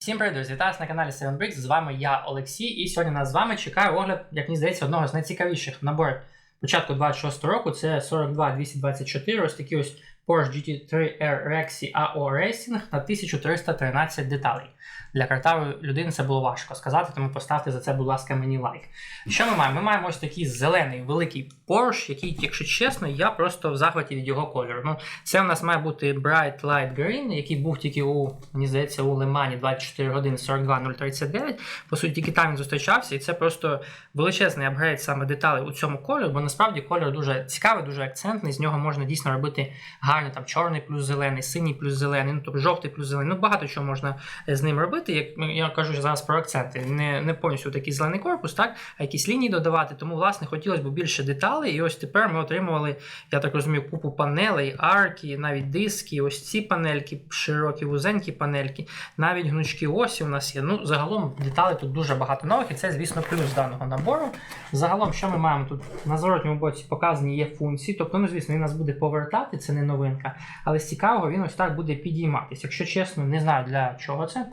Всім привіт, друзі! Вітаю на каналі 7 Bricks. З вами я, Олексій, і сьогодні нас з вами чекає огляд, як мені здається, одного з найцікавіших наборів початку 26 року. Це 42224, ось такі ось Porsche GT3 R Rexy AO Racing на 1313 деталей. Для картавої людини це було важко сказати, тому поставте за це, будь ласка, мені лайк. Що ми маємо? Ми маємо ось такий зелений великий Porsche, який, якщо чесно, я просто в захваті від його кольору. Ну, це у нас має бути Bright Light Green, який був тільки у, мені здається, у Лимані 24 години 42039. По суті, тільки там він зустрічався, і це просто величезний апгрейд саме деталей у цьому кольору, бо насправді кольор дуже цікавий, дуже акцентний. З нього можна дійсно робити гарний там чорний плюс зелений, синій плюс зелений, ну тобто жовтий плюс зелений. Ну багато чого можна е, з ним робити. Як я кажу зараз про акценти, не, не повністю такий зелений корпус, так, а якісь лінії додавати. Тому, власне, хотілося б більше деталей. І ось тепер ми отримували, я так розумію, купу панелей, арки, навіть диски, ось ці панельки, широкі, вузенькі панельки, навіть гнучкі осі у нас є. Ну, загалом деталей тут дуже багато нових, і це, звісно, плюс даного набору. Загалом, що ми маємо тут на зворотньому боці показані є функції. Тобто, ну, звісно, він нас буде повертати, це не новинка. Але з цікавого він ось так буде підійматися. Якщо чесно, не знаю для чого це.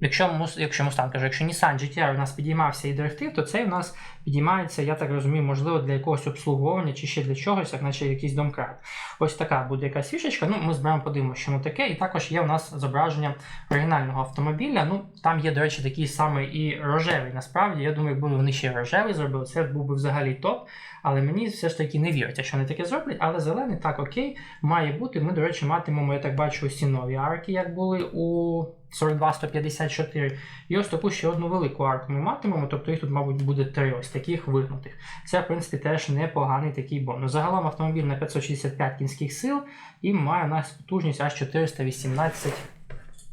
Якщо якщо Mustang каже, якщо Nissan GT-R у нас підіймався і дрифтив, то цей у нас підіймається, я так розумію, можливо, для якогось обслуговування чи ще для чогось, як наче якийсь домкрат. Ось така буде якась фішечка. Ну, ми зберемо подивимося, що воно таке. І також є у нас зображення оригінального автомобіля. Ну, там є, до речі, такий самий і рожевий. Насправді, я думаю, якби вони ще рожевий зробили, це був би взагалі топ. Але мені все ж таки не вірять, якщо вони таке зроблять. Але зелений так окей, має бути. Ми, до речі, матимемо, я так бачу, усі нові арки, як були у 42-154. І ось таку ще одну велику арку ми матимемо, тобто їх тут, мабуть, буде три ось таких вигнутих. Це, в принципі, теж непоганий такий бонус. Загалом автомобіль на 565 кінських сил і має у нас потужність аж 418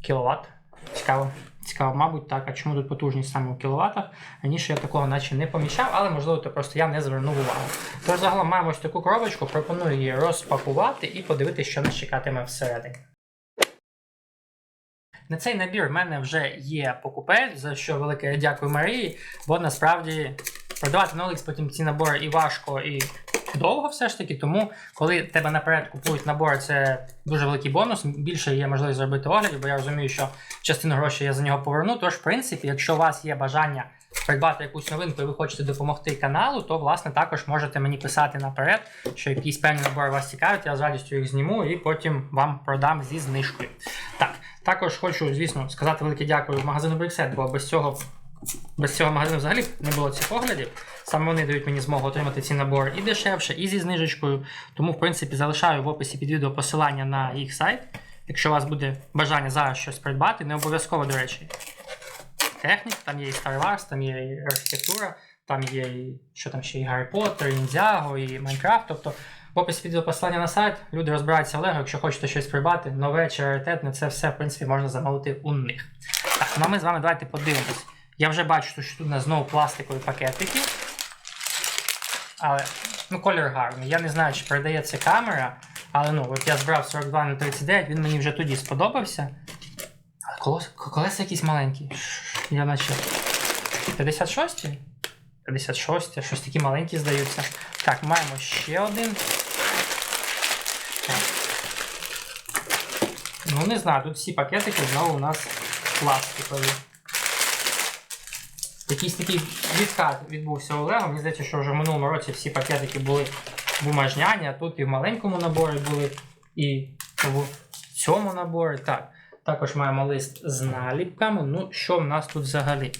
кВт. Цікаво. Цікаво, мабуть, так. А чому тут потужність саме у кіловатах? Раніше я такого наче не помічав, але можливо, то просто я не звернув увагу. Тож загалом маємо ось таку коробочку, пропоную її розпакувати і подивитися, що нас чекатиме всередині. На цей набір в мене вже є покупець, за що велике дякую Марії, бо насправді продавати на OLX потім ці набори і важко, і довго все ж таки. Тому, коли тебе наперед купують набори, це дуже великий бонус. Більше є можливість зробити оглядів, бо я розумію, що частину грошей я за нього поверну. Тож, в принципі, якщо у вас є бажання придбати якусь новинку і ви хочете допомогти каналу, то власне також можете мені писати наперед, що якісь певні набори вас цікавлять, я з радістю їх зніму і потім вам продам зі знижкою. Так, також хочу, звісно, сказати велике дякую магазину Бриксет, бо без цього. Без цього магазину взагалі не було цих оглядів. Саме вони дають мені змогу отримати ці набори і дешевше, і зі знижечкою. Тому, в принципі, залишаю в описі під відео посилання на їх сайт. Якщо у вас буде бажання зараз щось придбати, не обов'язково, до речі, технік, там є і Star Wars, там є і архітектура, там є і що там ще і Гаррі Поттер, і Ніндзяго, і Майнкрафт. Тобто в описі відео посилання на сайт, люди розбираються Лего, якщо хочете щось придбати, нове чи раритетне, це все, в принципі, можна замовити у них. Так, ну а ми з вами давайте подивимось. Я вже бачу, що тут у нас знову пластикові пакетики. Але ну, колір гарний. Я не знаю, чи передається камера, але ну, от я збрав 42 на 39, він мені вже тоді сподобався. Але колес, колеса якісь маленькі. Я наче 56? 56, щось такі маленькі здаються. Так, маємо ще один. Ну, не знаю, тут всі пакетики знову у нас пластикові. Якийсь такий відкат відбувся у Лего. Мені здається, що вже в минулому році всі пакетики були бумажняні, а тут і в маленькому наборі були, і в цьому наборі. Так. Також маємо лист з наліпками. Ну, що в нас тут взагалі?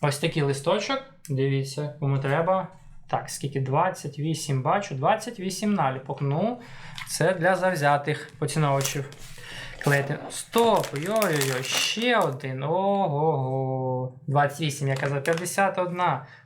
Ось такий листочок. Дивіться, кому треба. Так, скільки 28 бачу, 28 наліпок. Ну, це для завзятих поціновувачів. Клеїти. Стоп! Йой-йой, ще один. Ого. 28, я казав, 51.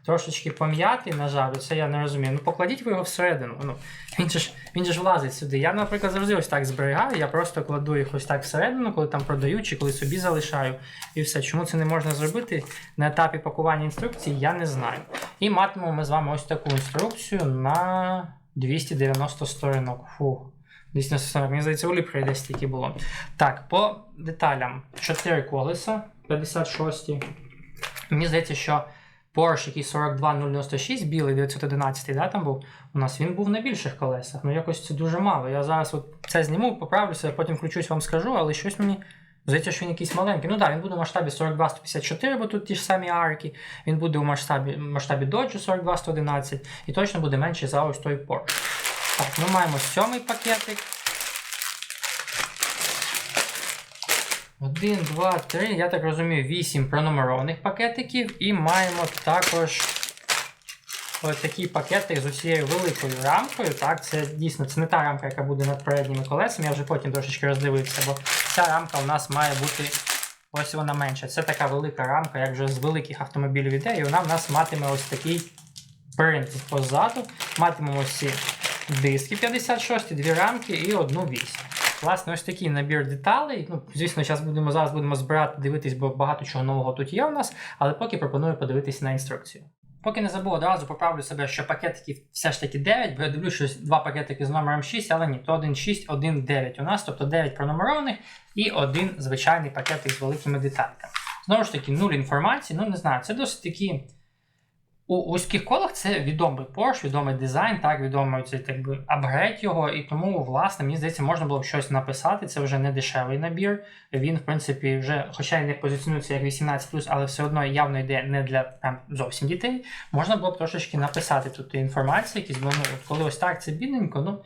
Трошечки пом'ятий, на жаль, це я не розумію. Ну покладіть ви його всередину. Ну, він, же ж, він же ж влазить сюди. Я, наприклад, завжди ось так зберігаю. Я просто кладу їх ось так всередину, коли там продаю, чи коли собі залишаю. І все. Чому це не можна зробити на етапі пакування інструкції, я не знаю. І матимемо ми з вами ось таку інструкцію на 290 сторінок. Фух. 240, мені здається, у Ліпрі десь тільки було. Так, по деталям. 4 колеса 56. Мені здається, що Porsche, який 42096, білий 911, да, там був, у нас він був на більших колесах. Ну якось це дуже мало. Я зараз от це зніму, поправлюся, потім включусь, вам скажу, але щось мені Здається, що він якийсь маленький. Ну так, він буде в масштабі 42-154, бо тут ті ж самі арки. Він буде у масштабі, масштабі Dodge 42-111 і точно буде менший за ось той Porsche. Так, ми маємо сьомий пакетик. Один, два, три. Я так розумію, вісім пронумерованих пакетиків. І маємо також ось такий пакетик з усією великою рамкою. Так, це дійсно це не та рамка, яка буде над передніми колесами. Я вже потім трошечки роздивився, бо ця рамка у нас має бути. Ось вона менша. Це така велика рамка, як вже з великих автомобілів іде, і вона в нас матиме ось такий принт позаду. Матимемо ці диски 56, дві рамки і одну вісь. Власне, ось такий набір деталей. Ну, звісно, зараз будемо зараз будемо збирати, дивитись, бо багато чого нового тут є у нас, але поки пропоную подивитись на інструкцію. Поки не забув, одразу поправлю себе, що пакетиків все ж таки 9, бо я дивлюсь, що два пакетики з номером 6, але ні, то 1, 6, 1, 9 у нас, тобто 9 пронумерованих і один звичайний пакетик з великими детальками. Знову ж таки, нуль інформації, ну не знаю, це досить такі. У вузьких колах це відомий Porsche, відомий дизайн, так, відомий цей так би, апгрейд його, і тому, власне, мені здається, можна було б щось написати. Це вже не дешевий набір. Він, в принципі, вже, хоча й не позиціонується як 18, але все одно явно йде не для прям, зовсім дітей. Можна було б трошечки написати тут інформацію, якісь, бо ну, коли ось так це бідненько, ну.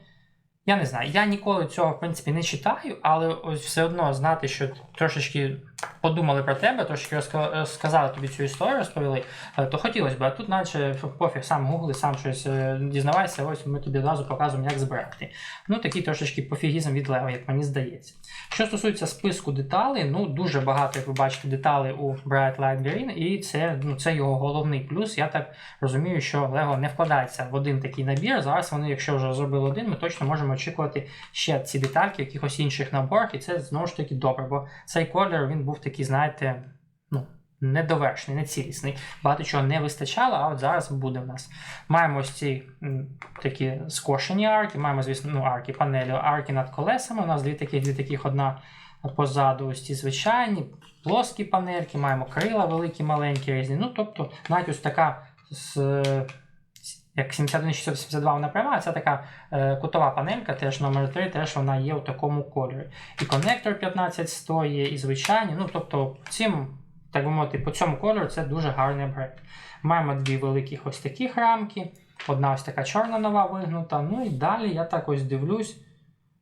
Я не знаю, я ніколи цього в принципі не читаю, але ось все одно знати, що трошечки подумали про тебе, трошки розка- розказали тобі цю історію, розповіли, е, то хотілося б, а тут наче пофіг, сам гугли, сам щось е, дізнавайся, ось ми тобі одразу показуємо, як збирати. Ну такий трошечки пофігізм від Лео, як мені здається. Що стосується списку деталей, ну дуже багато, як ви бачите, деталей у Bright Light Green, і це, ну, це його головний плюс. Я так розумію, що Lego не вкладається в один такий набір. Зараз вони, якщо вже зробили один, ми точно можемо очікувати ще ці детальки якихось інших наборах, і це знову ж таки добре, бо цей колір він був такий, знаєте, ну. Недовершений, нецілісний. Багато чого не вистачало, а от зараз буде в нас. Маємо ось ці такі скошені арки, маємо, звісно, ну, арки, панелі, арки над колесами. У нас дві таких, дві таких, одна позаду, ось ці звичайні, плоскі панельки, маємо крила великі, маленькі, різні. Ну, тобто, навіть ось така з. Як 71-672 вона пряма, а це така е, кутова панелька, теж номер 3, теж вона є у такому кольорі. І коннектор 1500 є, і звичайні. Ну, тобто, цим, так би мовити, по цьому кольору це дуже гарний апгрейд. Маємо дві великих ось таких рамки, одна ось така чорна нова вигнута. Ну і далі я так ось дивлюсь,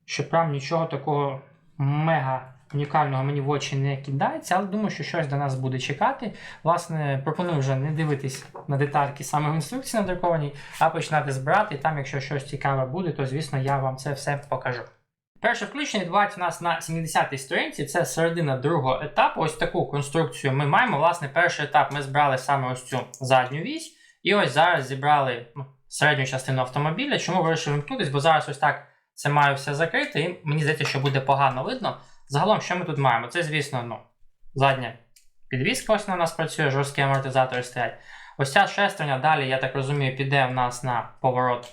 що прям нічого такого мега унікального мені в очі не кидається, але думаю, що щось до нас буде чекати. Власне, пропоную вже не дивитись на детальки саме в інструкції надрукованій, а починати збирати. І там, якщо щось цікаве буде, то звісно я вам це все покажу. Перше включення відбувається у нас на 70-й сторінці, це середина другого етапу. Ось таку конструкцію ми маємо. Власне, перший етап ми збирали саме ось цю задню вісь. І ось зараз зібрали ну, середню частину автомобіля. Чому вирішив вимкнутись? Бо зараз ось так це має все закрити, і мені здається, що буде погано видно. Загалом, що ми тут маємо? Це, звісно, ну, задня підвіска, ось вона у нас працює, жорсткі амортизатори стоять. Ось ця шестерня далі, я так розумію, піде в нас на поворот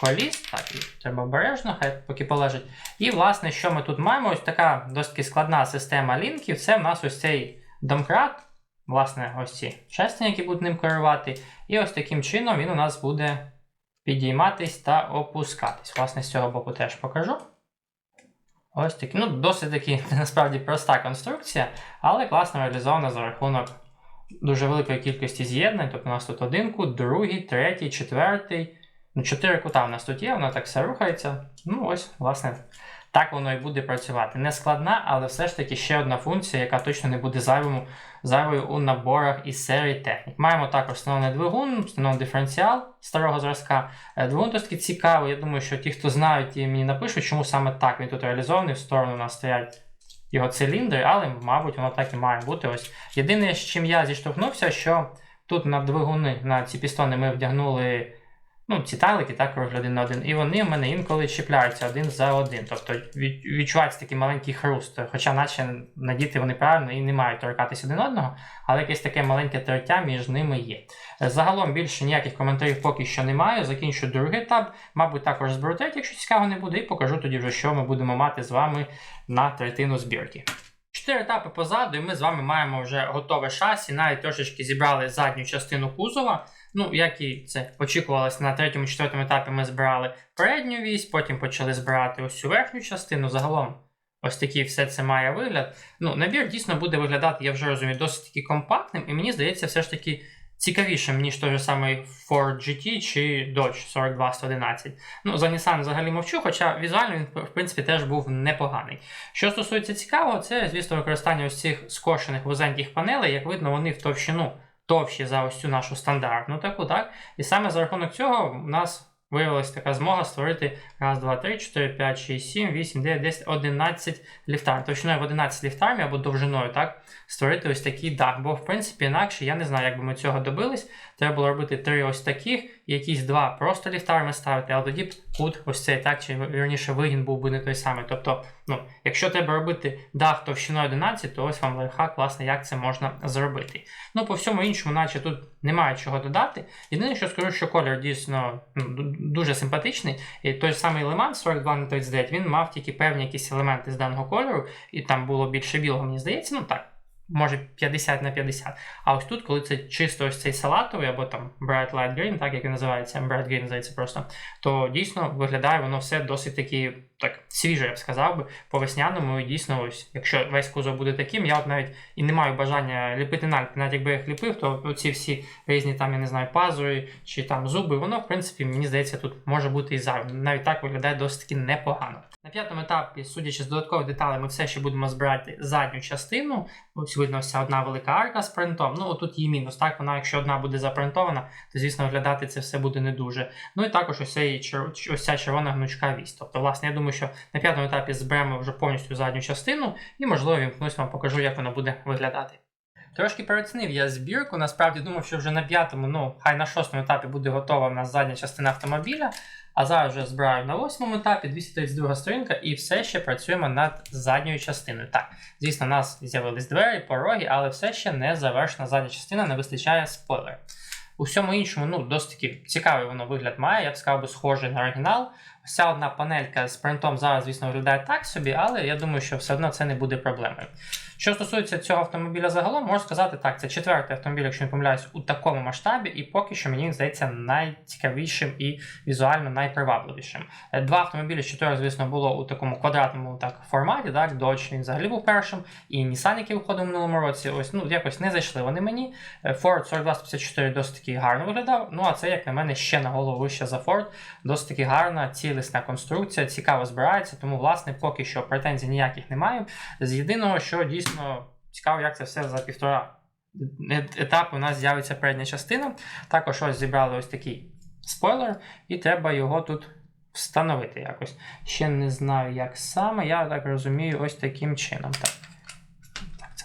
коліс. Так, треба обережно, хай поки полежить. І, власне, що ми тут маємо? Ось така досить складна система лінків. Це в нас ось цей домкрат. Власне, ось ці шестерні, які будуть ним керувати. І ось таким чином він у нас буде підійматись та опускатись. Власне, з цього боку теж покажу. Ось такі, ну, досить таки насправді проста конструкція, але класно реалізована за рахунок дуже великої кількості з'єднань. Тобто у нас тут один кут, другий, третій, четвертий. Ну, чотири кута в нас тут є, воно так все рухається. Ну, ось, власне, так воно і буде працювати. Не складна, але все ж таки ще одна функція, яка точно не буде зайвому, зайвою у наборах із серії технік. Маємо також встановлений двигун, встановлений диференціал старого зразка. Е, Двигун досить цікавий. Я думаю, що ті, хто знають, ті мені напишуть, чому саме так він тут реалізований. В сторону у нас стоять його циліндри, але, мабуть, воно так і має бути. Ось єдине, з чим я зіштовхнувся, що тут на двигуни, на ці пістони ми вдягнули. Ну, ці тайлики так роблять один на один, і вони в мене інколи чіпляються один за один. Тобто відчувається такий маленький хруст. Хоча, наче надіти вони правильно і не мають торкатись один одного, але якесь таке маленьке тертя між ними є. Загалом більше ніяких коментарів поки що немає. Закінчу другий етап. Мабуть, також зберу третій, якщо цікаво не буде, і покажу тоді вже, що ми будемо мати з вами на третину збірки. Чотири етапи позаду, і ми з вами маємо вже готове шасі, навіть трошечки зібрали задню частину кузова. Ну, як і це очікувалося, на третьому четвертому етапі ми збирали передню вісь, потім почали збирати ось цю верхню частину. Загалом Ось такий все це має вигляд. Ну, набір дійсно буде виглядати, я вже розумію, досить таки компактним, і мені здається, все ж таки цікавішим, ніж той же самий Ford GT чи Dodge 42111. Ну, за Nissan взагалі мовчу, хоча візуально він, в принципі, теж був непоганий. Що стосується цікавого, це, звісно, використання ось цих скошених вузеньких панелей, як видно, вони в товщину товщі за ось цю нашу стандартну таку, так? І саме за рахунок цього у нас виявилася така змога створити раз, два, три, 4, 5, 6, 7, 8, 9, 10, 11 ліфтарів. Товщиною в 11 ліфтарів або довжиною, так, створити ось такий дах. Бо, в принципі, інакше я не знаю, як би ми цього добились. Треба було робити три ось таких, якісь два просто ліфтарами ставити, але тоді б кут ось цей так, чи вірніше вигін був би не той самий. Тобто, ну, якщо треба робити дах товщиною 11, то ось вам лайфхак, власне, як це можна зробити. Ну, по всьому іншому, наче тут немає чого додати. Єдине, що скажу, що колір дійсно ну, дуже симпатичний. І той самий Леман 42 на 39, він мав тільки певні якісь елементи з даного кольору, і там було більше білого, мені здається, ну так. Може 50 на 50. А ось тут, коли це чисто ось цей салатовий, або там Bright Light Green, так як він називається, Bright Green, здається просто, то дійсно виглядає воно все досить таки так свіже, я б сказав би, по весняному. І дійсно, ось, якщо весь кузов буде таким, я от навіть і не маю бажання ліпити наліпки. Навіть якби я їх ліпив, то ці всі різні там, я не знаю, пазури чи там зуби, воно, в принципі, мені здається, тут може бути і зайвим. Навіть так виглядає досить таки непогано. П'ятому етапі, судячи з додаткових деталей, ми все ще будемо збирати задню частину. Ось видно ця одна велика арка з принтом. Ну, отут її мінус. Так, вона, якщо одна буде запринтована, то звісно виглядати це все буде не дуже. Ну і також ось, цей, ось ця червона гнучка вісь. Тобто, власне, я думаю, що на п'ятому етапі зберемо вже повністю задню частину, і, можливо, вімкнусь вам покажу, як воно буде виглядати. Трошки переоцінив я збірку. Насправді думав, що вже на п'ятому, ну хай на шостому етапі буде готова в нас задня частина автомобіля. А зараз вже збираю на восьмому етапі 232 сторінка, і все ще працюємо над задньою частиною. Так, звісно, у нас з'явились двері, пороги, але все ще не завершена задня частина, не вистачає спойлер. У всьому іншому, ну, досить таки цікавий воно вигляд має, я б сказав би, схожий на оригінал. Вся одна панелька з принтом зараз, звісно, виглядає так собі, але я думаю, що все одно це не буде проблемою. Що стосується цього автомобіля загалом, можу сказати так, це четвертий автомобіль, якщо не помиляюсь, у такому масштабі, і поки що мені він здається найцікавішим і візуально найпривабливішим. Е, Два автомобілі з чотирьох, звісно, було у такому квадратному так форматі. Так, Dodge він взагалі був першим, і Nissan, який виходив в минулому році, ось ну якось не зайшли вони мені. Е, Ford 4254 досить таки гарно виглядав. Ну а це, як на мене, ще на голову вище за Ford. Досить таки гарна, цілісна конструкція, цікаво збирається, тому, власне, поки що претензій ніяких не маю. З єдиного, що дійсно цікаво, як це все за півтора е- етапу у нас з'явиться передня частина. Також ось зібрали ось такий спойлер, і треба його тут встановити якось. Ще не знаю, як саме, я так розумію, ось таким чином. Так.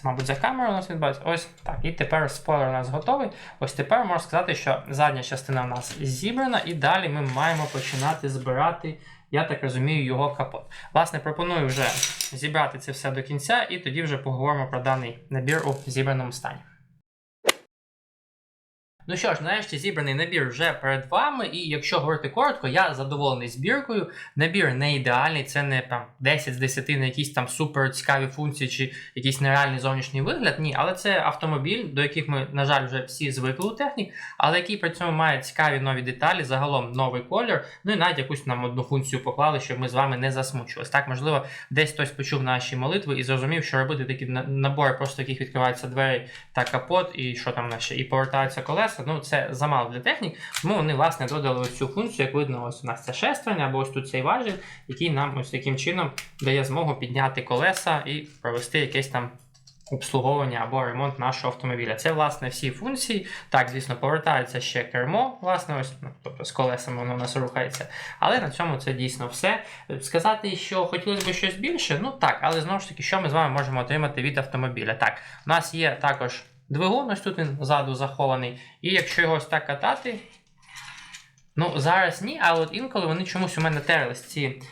Мабуть, за камерою у нас відбувається. Ось так. І тепер спойлер у нас готовий. Ось тепер можна сказати, що задня частина у нас зібрана, і далі ми маємо починати збирати, я так розумію, його капот. Власне, пропоную вже зібрати це все до кінця, і тоді вже поговоримо про даний набір у зібраному стані. Ну що ж, нарешті зібраний набір вже перед вами, і якщо говорити коротко, я задоволений збіркою. Набір не ідеальний, це не там 10 з 10 на якісь там супер цікаві функції чи якийсь нереальний зовнішній вигляд. Ні, але це автомобіль, до яких ми, на жаль, вже всі звикли у технік, але який при цьому має цікаві нові деталі, загалом новий колір. Ну і навіть якусь нам одну функцію поклали, щоб ми з вами не засмучувалися. Так, можливо, десь хтось почув наші молитви і зрозумів, що робити такі набори, просто яких відкриваються двері та капот, і що там наші, і повертаються колеса. Ну це замало для технік. Тому вони власне додали цю функцію, як видно, ось у нас це шестерня, або ось тут цей важіль, який нам ось таким чином дає змогу підняти колеса і провести якесь там. Обслуговування або ремонт нашого автомобіля. Це, власне, всі функції. Так, звісно, повертається ще кермо, власне, ось, ну, тобто з колесами воно у нас рухається. Але на цьому це дійсно все. Сказати, що хотілося б щось більше, ну так, але знову ж таки, що ми з вами можемо отримати від автомобіля? Так, у нас є також двигун, ось тут він ззаду захований. І якщо його ось так катати, ну зараз ні, але от інколи вони чомусь у мене терлись ці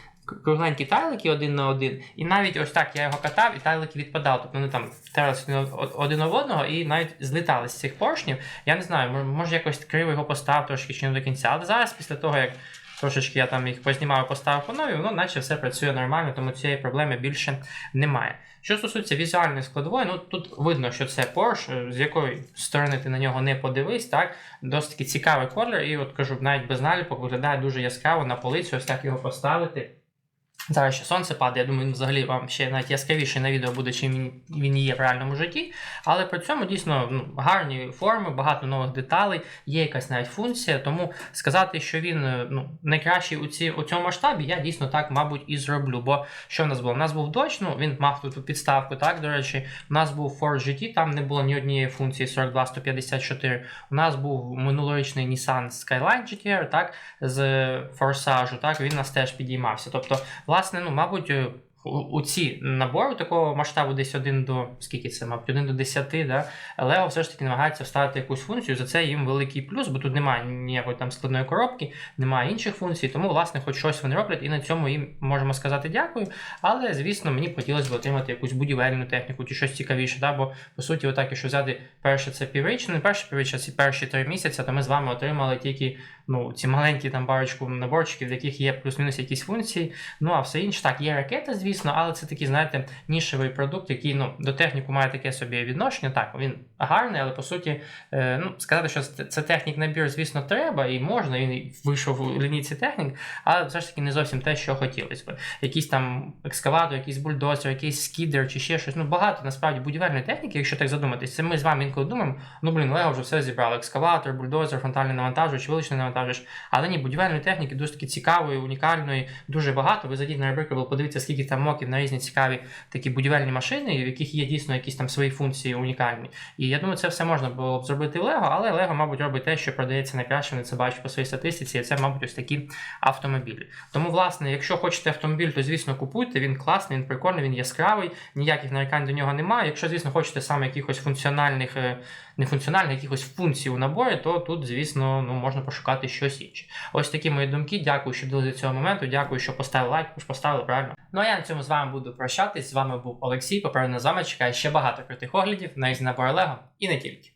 кругленькі тайлики один на один. І навіть ось так я його катав, і тайлики відпадали. Тобто вони там терлись один од- об одного і навіть злітали з цих поршнів. Я не знаю, може якось криво його поставив трошки чи не до кінця. Але зараз, після того, як трошечки я там їх познімав поставив по нові, воно наче все працює нормально, тому цієї проблеми більше немає. Що стосується візуальної складової, ну тут видно, що це Porsche, з якої сторони ти на нього не подивись, так, досить цікавий колір, і от кажу, навіть без наліпок виглядає дуже яскраво на полицю, ось так його поставити. Зараз ще сонце падає, я думаю, він взагалі вам ще навіть яскравіший на відео буде, чим він, є в реальному житті. Але при цьому дійсно ну, гарні форми, багато нових деталей, є якась навіть функція. Тому сказати, що він е, ну, найкращий у, ці, у цьому масштабі, я дійсно так, мабуть, і зроблю. Бо що в нас було? У нас був Dodge, ну він мав тут підставку, так, до речі. У нас був Ford GT, там не було ні однієї функції 42-154. У нас був минулорічний Nissan Skyline GTR, так, з форсажу, так, він нас теж підіймався. Тобто, власне, ну, мабуть, е, у, у ці набори такого масштабу десь 1 до скільки це, мабуть, 1 до 10, да, Lego все ж таки намагається вставити якусь функцію. За це їм великий плюс, бо тут немає ніякої там складної коробки, немає інших функцій, тому, власне, хоч щось вони роблять, і на цьому їм можемо сказати дякую. Але, звісно, мені хотілося б отримати якусь будівельну техніку чи щось цікавіше. Да? Бо, по суті, отак, якщо взяти перше це півріч, ну не перше півріч, а ці перші три місяці, то ми з вами отримали тільки ну, ці маленькі там парочку наборчиків, в яких є плюс-мінус якісь функції. Ну а все інше, так, є ракета, звісно, але це такий, знаєте, нішевий продукт, який ну, до техніку має таке собі відношення. Так, він гарний, але по суті, е, ну, сказати, що це, технік набір, звісно, треба і можна, він вийшов у лінійці технік, але все ж таки не зовсім те, що хотілося б. Якийсь там екскаватор, якийсь бульдозер, якийсь скідер чи ще щось. Ну, багато насправді будівельної техніки, якщо так задуматись, це ми з вами інколи думаємо, ну блін, Лего вже все зібрало. Екскаватор, бульдозер, фронтальний навантажувач, виличний навантажувач. Але ні, будівельної техніки дуже таки цікавої, унікальної, дуже багато. Ви зайдіть на Remarkable, подивіться, скільки там моків на різні цікаві такі будівельні машини, в яких є дійсно якісь там свої функції унікальні. І я думаю, це все можна було б зробити в Лего, але Лего, мабуть, робить те, що продається найкраще, вони це бачать по своїй статистиці, і це, мабуть, ось такі автомобілі. Тому, власне, якщо хочете автомобіль, то звісно купуйте. Він класний, він прикольний, він яскравий, ніяких нарікань до нього немає. Якщо, звісно, хочете саме якихось функціональних, е, не функціональних, якихось функцій у наборі, то тут, звісно, ну, можна пошукати щось інше. Ось такі мої думки. Дякую, що дивилися до цього моменту. Дякую, що поставили лайк, ж поставили правильно. Ну а я на цьому з вами буду прощатись. З вами був Олексій. Попереду з вами чекає ще багато крутих оглядів на різні набори Лего і не тільки.